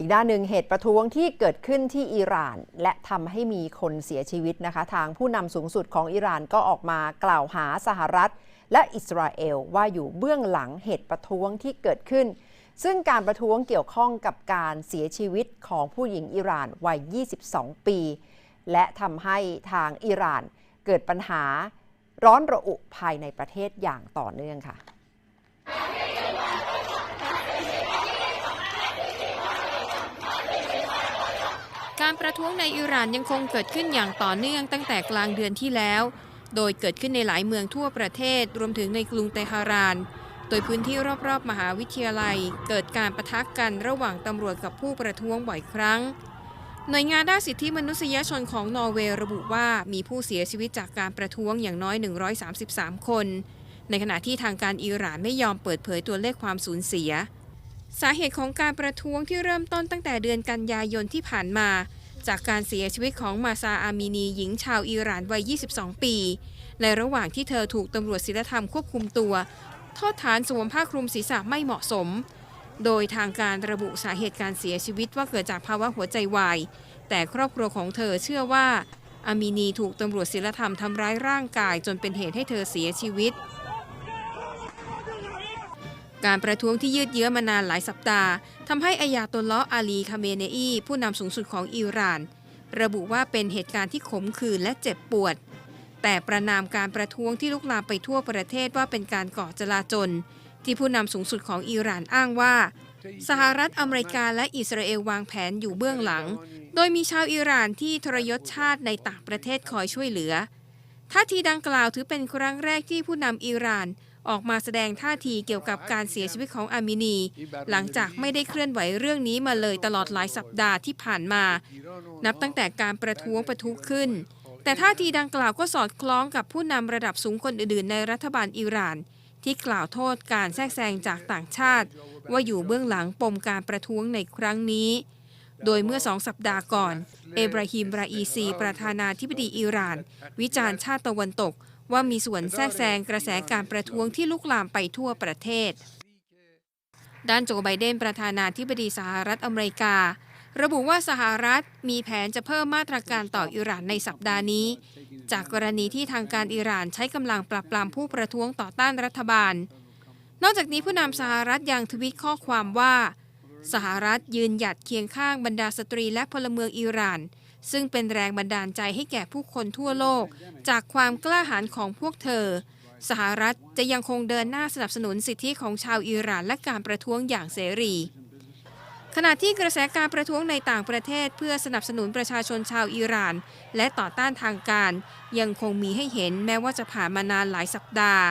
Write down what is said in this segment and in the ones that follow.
อีกด้านหนึ่งเหตุประท้วงที่เกิดขึ้นที่อิหร่าน และทำให้มีคนเสียชีวิตนะคะ ทางผู้นำสูงสุดของอิหร่านก็ออกมากล่าวหาสหรัฐ และอิสราเอลว่าอยู่เบื้องหลังเหตุประท้วงที่เกิดขึ้น ซึ่งการประท้วงเกี่ยวข้องกับการเสียชีวิตของผู้หญิงอิหร่านวัย 22 ปี และทำให้ทางอิหร่านเกิดปัญหาร้อนระอุภายในประเทศอย่างต่อเนื่องค่ะ การประท้วงในอิหร่านยังคงเกิดขึ้นอย่างต่อเนื่องตั้งแต่กลางเดือนที่แล้ว โดยเกิดขึ้นในหลายเมืองทั่วประเทศ รวมถึงในกรุงเตหะราน โดยพื้นที่รอบๆ มหาวิทยาลัย เกิดการประทะกันระหว่างตำรวจกับผู้ประท้วงบ่อยครั้ง หน่วยงานด้านสิทธิมนุษยชนของนอร์เวย์ระบุว่ามีผู้เสียชีวิตจากการประท้วงอย่างน้อย 133 คน ในขณะที่ทางการอิหร่านไม่ยอมเปิดเผยตัวเลขความสูญเสียสาเหตุของการประท้วงที่เริ่มต้นตั้งแต่เดือนกันยายนที่ผ่านมา จากการเสียชีวิตของมาซาอามินีหญิงชาวอิหร่านวัย 22 ปี ในระหว่างที่เธอถูกตำรวจศีลธรรมควบคุมตัวโทษฐานสวมผ้าคลุมศีรษะไม่เหมาะสม โดยทางการระบุสาเหตุการเสียชีวิตว่าเกิดจากภาวะหัวใจวาย แต่ครอบครัวของเธอเชื่อว่าอามินีถูกตำรวจศีลธรรมทำร้ายร่างกายจนเป็นเหตุให้เธอเสียชีวิต การประท้วงที่ยืดเยื้อมานานหลายสัปดาห์ทำให้อายาตลลาะอาลีคาเมเนอีผู้นำสูงสุดของอิหร่าน ระบุว่าเป็นเหตุการณ์ที่ขมขื่นและเจ็บปวด แต่ประนามการประท้วงที่ลุกลามไปทั่วประเทศว่าเป็นการก่อจลาจลที่ผู้นำสูงสุดของอิหร่านอ้างว่า สหรัฐอเมริกาและอิสราเอลวางแผนอยู่เบื้องหลัง โดยมีชาวอิหร่านที่ทรยศชาติในต่างประเทศคอยช่วยเหลือท่าทีดังกล่าวถือเป็นครั้งแรกที่ผู้นำอิหร่าน ออกมาแสดงท่าทีเกี่ยวกับการเสียชีวิตของอามินี หลังจากไม่ได้เคลื่อนไหวเรื่องนี้มาเลยตลอดหลายสัปดาห์ที่ผ่านมา นับตั้งแต่การประท้วงประทุขึ้น แต่ท่าทีดังกล่าวก็สอดคล้องกับผู้นำระดับสูงคนอื่นๆในรัฐบาลอิหร่าน ที่กล่าวโทษการแทรกแซงจากต่างชาติ ว่าอยู่เบื้องหลังปมการประท้วงในครั้งนี้ โดยเมื่อสองสัปดาห์ก่อน เอบราฮิม ราอีซี ประธานาธิบดีอิหร่าน วิจารณ์ชาติตะวันตก ว่ามีส่วนแทรกแซงกระแสการประท้วงที่ลุกลามไปทั่วประเทศ ด้านโจไบเดนประธานาธิบดีสหรัฐอเมริกา ระบุว่าสหรัฐมีแผนจะเพิ่มมาตรการต่ออิหร่านในสัปดาห์นี้ จากกรณีที่ทางการอิหร่านใช้กำลังปราบปรามผู้ประท้วงต่อต้านรัฐบาล นอกจากนี้ผู้นำสหรัฐยังทวิตข้อความว่า สหรัฐยืนหยัดเคียงข้างบรรดาสตรีและพลเมืองอิหร่าน ซึ่งเป็นแรงบันดาลใจให้แก่ผู้คนทั่วโลก จากความกล้าหาญของพวกเธอ สหรัฐจะยังคงเดินหน้าสนับสนุนสิทธิของชาวอิหร่านและการประท้วงอย่างเสรี ขณะที่กระแสการประท้วงในต่างประเทศเพื่อสนับสนุนประชาชนชาวอิหร่าน และต่อต้านทางการ ยังคงมีให้เห็นแม้ว่าจะผ่านมานานหลายสัปดาห์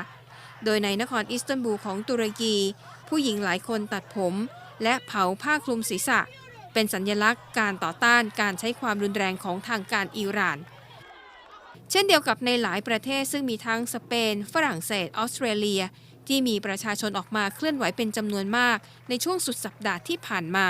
โดยในนครอิสตันบูลของตุรกี ผู้หญิงหลายคนตัดผม และเผาผ้าคลุมศีรษะ เป็นสัญญลักษณ์การต่อต้านการใช้ความรุนแรงของทางการอิหร่าน เช่นเดียวกับในหลายประเทศซึ่งมีทั้งสเปน ฝรั่งเศส ออสเตรเลีย ที่มีประชาชนออกมาเคลื่อนไหวเป็นจำนวนมากในช่วงสุดสัปดาห์ที่ผ่านมา